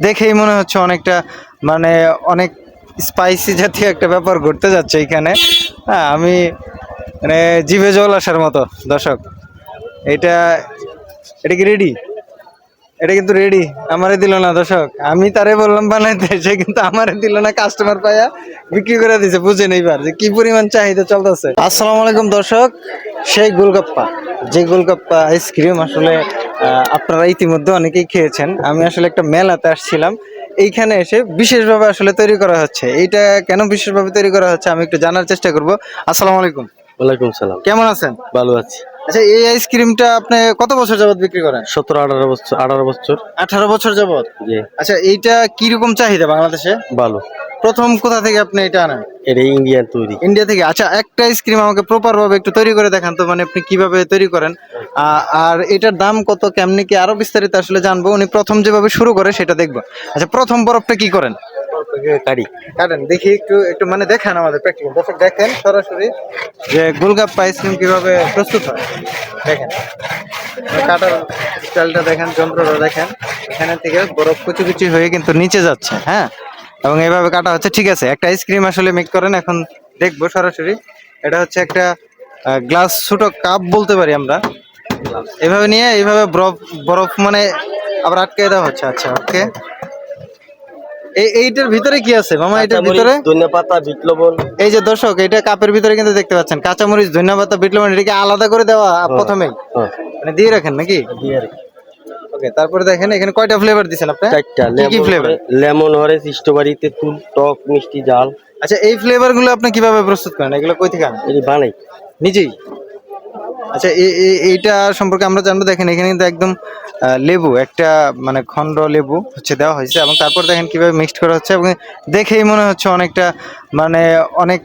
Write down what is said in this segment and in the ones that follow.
দেখেই মনে হচ্ছে অনেকটা মানে অনেক স্পাইসি জাতীয় একটা ব্যাপার ঘটতে যাচ্ছে এখানে। হ্যাঁ আমি মানে জিভে জল আসার মতো, দর্শক। এটা এটা কি রেডি এটা কিন্তু রেডি আমারে দিল না, দর্শক। আমি তারে বললাম বানাইতে, সে কিন্তু আমারে দিল না কাস্টমার পাইয়া বিক্রি করে দিছে বুঝেন এইবার যে কি পরিমাণ চাহিদা চলতেছে। আসসালামু আলাইকুম, দর্শক। সেই গোলগাপ্পা, যে গোলগাপ্পা আইসক্রিম আসলে আপনারা ইতিমধ্যে অনেকেই খেয়েছেন। আমি আসলে একটা মেলাতে আসছিলাম। এইখানে এসে বিশেষভাবে আসলে তৈরি করা হচ্ছে। এইটা কেন বিশেষভাবে তৈরি করা হচ্ছে আমি একটু জানার চেষ্টা করব। আসসালামু আলাইকুম। ওয়ালাইকুম সালাম। কেমন আছেন? ভালো আছি। আচ্ছা এই আইসক্রিমটা আপনি কত বছর যাবত বিক্রি করেন? সতেরো আঠারো বছর আঠারো বছর। আঠারো বছর যাবত আচ্ছা এইটা কীরকম চাহিদা বাংলাদেশে? ভালো। প্রথম কোথা থেকে আপনি এটা আনেন? এটা ইন্ডিয়ান তৈরি। ইন্ডিয়া থেকে? আচ্ছা একটা আইসক্রিম আমাকে প্রপার ভাবে একটু তৈরি করে দেখান তো মানে আপনি কীভাবে তৈরি করেন। আর এটার দাম কত কেমনি কি আরও বিস্তারিত আসলে জানব। উনি প্রথম যেভাবে শুরু করে সেটা দেখব। আচ্ছা প্রথম বরফটা কি করেন? কাটেন দেখি একটু একটু মানে দেখান আমাদের প্র্যাকটিক্যাল দর্শক দেখেন সরাসরি যে গোলগাপ্পা আইসক্রিম কীভাবে প্রস্তুত হয়। দেখেন কাটার স্টাইলটা দেখেন যন্ত্রটা দেখেন। এখানে থেকে বরফ কুচি কুচি হয়ে কিন্তু নিচে যাচ্ছে হ্যাঁ? এবং এইভাবে কাটা হচ্ছে। ঠিক আছে একটা আইসক্রিম আসলে মেক করেন এখন দেখব সরাসরি। এটা হচ্ছে একটা গ্লাস ছোট কাপ বলতে পারি আমরা। এভাবে নিয়ে এইভাবে বরফ বরফ মানে আবার আটকে দেওয়া হচ্ছে। আচ্ছা ওকে এই এইটার ভিতরে কি আছে? মামা এটার ভিতরে? ধনিয়া পাতা বিট লবণ। এই যে দর্শক এটা কাপের ভিতরে কিন্তু দেখতে পাচ্ছেন। কাঁচামরিচ ধনিয়া পাতা বিট লবণ এটাকে আলাদা করে দেওয়া প্রথমেই। হ্যাঁ, মানে দিয়ে রাখেন নাকি? দিয়ে আর কি। ওকে তারপরে দেখেন এখানে কয়টা ফ্লেভার দিছেন আপনি? চারটা। কি কি ফ্লেভার লেমন অরেঞ্জ স্ট্রবেরি তেঁতুল টক মিষ্টি জাল। আচ্ছা এই ফ্লেভারগুলো আপনি কীভাবে প্রস্তুত করেন? এগুলো কই থেকে আনেন? এটি বানাই। নিজেই? আচ্ছা এই- এই- এইটা সম্পর্কে আমরা জানব দেখেন এখানে কিন্তু একদম লেবু একটা মানে খন্ড লেবু হচ্ছে দেওয়া হয়েছে এবং তারপর দেখেন কীভাবে মিক্সড করা হচ্ছে এবং দেখেই মনে হচ্ছে অনেকটা মানে অনেক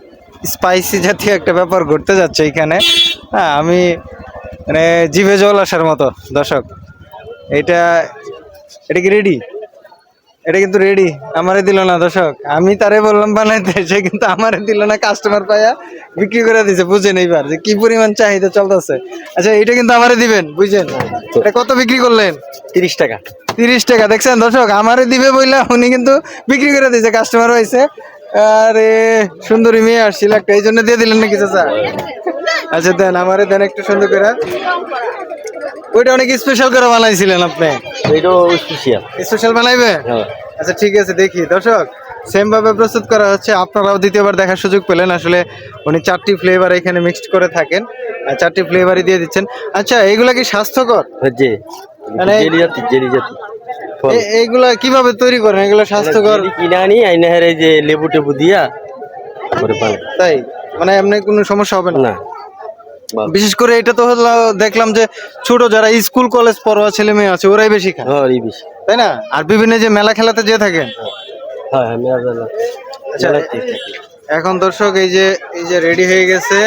স্পাইসি জাতীয় একটা ব্যাপার ঘটতে যাচ্ছে এখানে। হ্যাঁ আমি মানে জিভে জল আসার মতো দর্শক। এটা এটা কি রেডি এটা কিন্তু রেডি আমারে দিল না দর্শক। আমি তারে বললাম বানাইতে সে কিন্তু আমারে দিল না কাস্টমার পাইয়া বিক্রি করে দিছে বুঝেন এইবার যে কি পরিমাণ চাহিদা চলতেছে। আচ্ছা এটা কিন্তু আমারে দিবেন বুঝছেন? এটা কত বিক্রি করলেন? তিরিশ টাকা। তিরিশ টাকা দেখছেন দর্শক? আমারে দিবে বইলা উনি কিন্তু বিক্রি করে দিয়েছে কাস্টমার হয়েছে। আরে সুন্দরী মেয়ে আসছিল একটা এই জন্য দিয়ে দিলেন নাকি চাচা? আচ্ছা দেন আমারে দেন একটু সুন্দর করে। ওইটা অনেক স্পেশাল করে বানাইছিলেন আপনি? এটাও স্পেশাল স্পেশাল বানাইবে? হ্যাঁ। আচ্ছা ঠিক আছে দেখি। দর্শক সেম ভাবে প্রস্তুত করা হচ্ছে। আপনারাও দ্বিতীয়বার দেখার সুযোগ পেলেন। আসলে উনি চারটি ফ্লেভার এখানে মিক্সড করে থাকেন। চারটি ফ্লেভারই দিয়ে দিচ্ছেন। আচ্ছা এগুলা কি স্বাস্থ্যকর? যে মানে- জেলি জাতি জেলি জাতি। এইগুলা কীভাবে তৈরি করেন? এগুলো স্বাস্থ্যকর? জেলি কিনে আনি আইনা হেরে যে লেবু টেবু দিয়া তাই? মানে এমনি কোনো সমস্যা হবে না। বিশেষ করে এটা তো দেখলাম যে ছোট যারা স্কুল কলেজ পড়ুয়া ছেলে মেয়ে আছে ওরাই বেশি খায়। হ্যাঁ বেশি। তাই না? আর বিভিন্ন যে মেলা খেলাতে যে থাকেন হ্যাঁ হ্যাঁ মেলা আচ্ছা এখন দর্শক এই যে এই যে রেডি হয়ে গেছে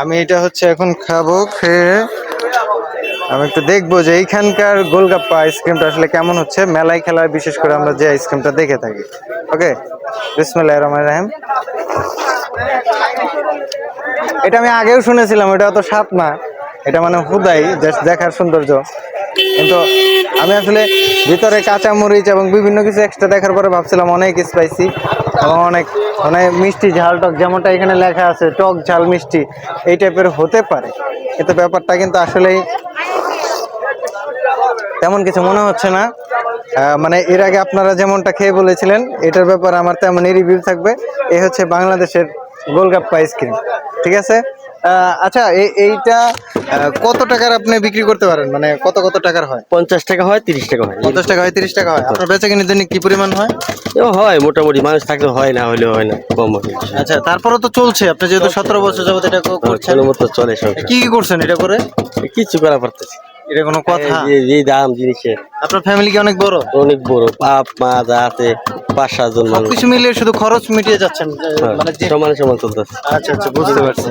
আমি এটা হচ্ছে এখন খাব খেয়ে আমি একটু দেখব যে এইখানকার গোলগাপ্পা আইসক্রিমটা আসলে কেমন হচ্ছে। মেলায় খেলায় বিশেষ করে আমরা যে আইসক্রিমটা দেখে থাকি। ওকে বিসমিল্লাহ রহমান রাহিম। এটা আমি আগেও শুনেছিলাম, এটা অত স্বাদ না। এটা মানে হুদাই দেখার সৌন্দর্য। কিন্তু আমি আসলে ভিতরে কাঁচা মরিচ এবং বিভিন্ন কিছু এক্সট্রা দেখার পরে ভাবছিলাম অনেক স্পাইসি এবং অনেক মানে মিষ্টি ঝাল টক, যেমনটা এখানে লেখা আছে, টক ঝাল মিষ্টি, এই টাইপের হতে পারে। কিন্তু ব্যাপারটা কিন্তু আসলেই তেমন কিছু মনে হচ্ছে না। মানে এর আগে আপনারা যেমনটা খেয়ে বলেছিলেন, এটার ব্যাপারে আমার তেমনই রিভিউ থাকবে। এ হচ্ছে বাংলাদেশের গোলগাপ্পা আইসক্রিম ঠিক আছে? আচ্ছা এইটা কত টাকার আপনি বিক্রি করতে পারেন? মানে কত কত টাকার হয়? পঞ্চাশ টাকা হয় তিরিশ টাকা হয়। পঞ্চাশ টাকা হয় তিরিশ টাকা হয়। আপনার বেচা কিনে দিনে কি পরিমাণ হয়? হয় মোটামুটি। মানুষ থাকলে হয় না হলেও হয় না কম আচ্ছা তারপরে তো চলছে। আপনি যেহেতু সতেরো বছর যাবত এটা কো- করছেন মতো চলে কি কি করছেন এটা করে? কিছু করা পারতেছি এটা কোনো কথা? এই দাম জিনিসের আপনার ফ্যামিলি কি অনেক বড়? অনেক বড়। বাপ মা যা আছে পাঁচ সাতজন মানুষ। কিছু মিলিয়ে শুধু খরচ মিটিয়ে যাচ্ছেন হ্যাঁ, মানে সমান সমান চলতেছে। আচ্ছা আচ্ছা বুঝতে পারছি।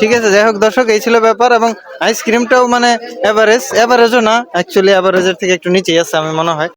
ঠিক আছে যাই হোক দর্শক এই ছিল ব্যাপার এবং আইসক্রিমটাও মানে এভারেজ এভারেজও না অ্যাকচুয়ালি এভারেজের থেকে একটু নিচেই আছে আমি মনে হয়।